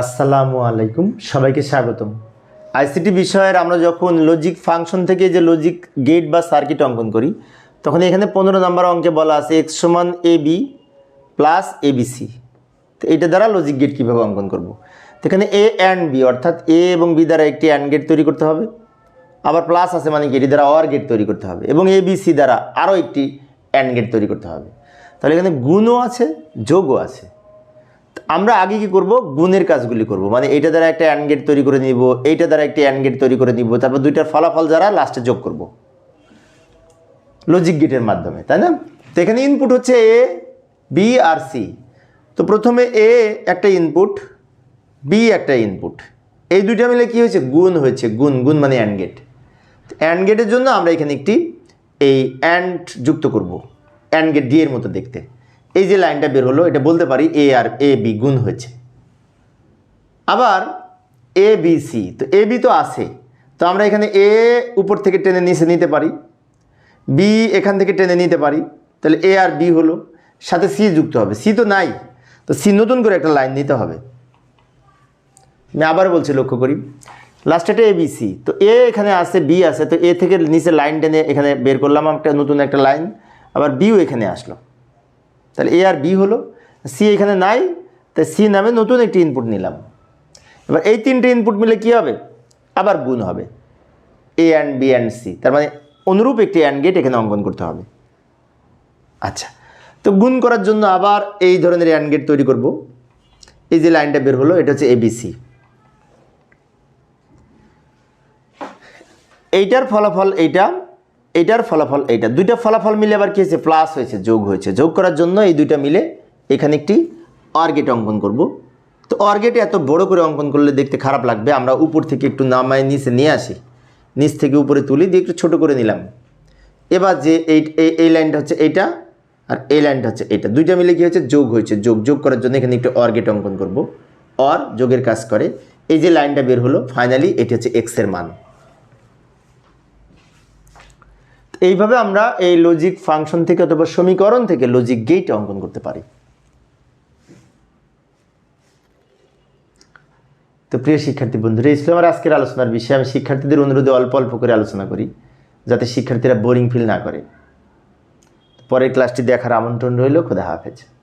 আসসালামু আলাইকুম, সবাইকে স্বাগতম। আইসিটি বিষয়ের আমরা যখন লজিক ফাংশন থেকে যে লজিক গেট বা সার্কিট অঙ্কন করি, তখন এখানে পনেরো নম্বর অঙ্কে বলা আছে এক্স সমান A B plus A ABC তো এইটা দ্বারা লজিক গেট কীভাবে অঙ্কন করব? তো এখানে এ অ্যান্ড বি অর্থাৎ এ এবং বি দ্বারা একটি অ্যান্ড গেট তৈরি করতে হবে। আবার প্লাস আছে মানে কি? এটি দ্বারা অর গেট তৈরি করতে হবে এবং এ বি সি দ্বারা আরও একটি অ্যান্ড গেট তৈরি করতে হবে। তাহলে এখানে গুণও আছে, যোগও আছে। আমরা আগে কি করব? গুণের কাজগুলি করব। মানে এইটা দ্বারা একটা অ্যান্ড গেট তৈরি করে নিব, এইটা দ্বারা একটি অ্যান্ড গেট তৈরি করে নিব, তারপর দুইটার ফলাফল যারা লাস্টে যোগ করব। লজিক গেটের মাধ্যমে, তাই না? তো এখানে ইনপুট হচ্ছে এ বি আর সি তো প্রথমে এ একটা ইনপুট বি একটা ইনপুট এই দুইটা মিলে কি হয়েছে? গুণ হয়েছে, গুণ গুণ মানে অ্যান্ড গেট অ্যান্ড গেটের জন্য আমরা এখানে একটি এই অ্যান্ড যুক্ত করব অ্যান্ড গেট ডি এর মতো দেখতে। এই যে লাইনটা বের হলো, এটা বলতে পারি এ আর এ বি গুণ হয়েছে। আবার এ বি সি তো এ বি তো আছে। তো আমরা এখানে এ উপর থেকে টেনে নিচে নিতে পারি বি এখান থেকে টেনে নিতে পারি, তাহলে এ আর বি হলো, সাথে সি যুক্ত হবে। সি তো নাই, তো সি নতুন করে একটা লাইন নিতে হবে। আমি আবার বলছি, লক্ষ্য করি। লাস্টেটা এ বি সি তো এ এখানে আছে বি আছে, তো এ থেকে নিচে লাইন টেনে এখানে বের করলাম, একটা নতুন একটা লাইন। আবার বিও এখানে আসলো। তাহলে এ আর বি হলো সি এখানে নাই তাই সি নামে নতুন একটি ইনপুট নিলাম। এবার এই তিনটে ইনপুট মিলে কি হবে? আবার গুণ হবে। A and B and C তার মানে অনুরূপ একটি অ্যান্ড গেট এখানে অঙ্কন করতে হবে। আচ্ছা তো গুণ করার জন্য আবার এই ধরনের অ্যান্ড গেট তৈরি করব। এই যে লাইনটা বের হলো, এটা হচ্ছে এবিসি এইটার ফলাফল এইটা এইটার ফলাফল এইটা। দুইটা ফলাফল মিলে আবার কি হয়েছে? প্লাস হয়েছে, যোগ হয়েছে। যোগ করার জন্য এই দুইটা মিলে এখানে একটি অর্গেট অঙ্কন করব। তো অর্গেটে এত বড় করে অঙ্কন করলে দেখতে খারাপ লাগবে। আমরা উপর থেকে একটু নামায় নিচে নিয়ে আসি। নিচ থেকে উপরে তুলি, দিয়ে একটু ছোট করে নিলাম। এবার যে এই, এই- লাইনটা হচ্ছে এইটা আর এই লাইনটা হচ্ছে এটা দুইটা মিলে কি হয়েছে? যোগ হয়েছে। যোগ যোগ করার জন্য এখানে একটু অর্গেট অঙ্কন করব। অর যোগের কাজ করে। এই যে লাইনটা বের হলো ফাইনালি এটি হচ্ছে এক্সের মান। এইভাবে আমরা এই লজিক ফাংশন থেকে অথবা সমীকরণ থেকে লজিক গেট অঙ্কন করতে পারি। তো প্রিয় শিক্ষার্থী বন্ধুরা, এই ছিল আমার আজকের আলোচনার বিষয়ে। আমি শিক্ষার্থীদের অনুরোধে অল্প অল্প করে আলোচনা করি, যাতে শিক্ষার্থীরা বোরিং ফিল না করে। পরের ক্লাসটি দেখার আমন্ত্রণ রইল। খোদা হাফেজ।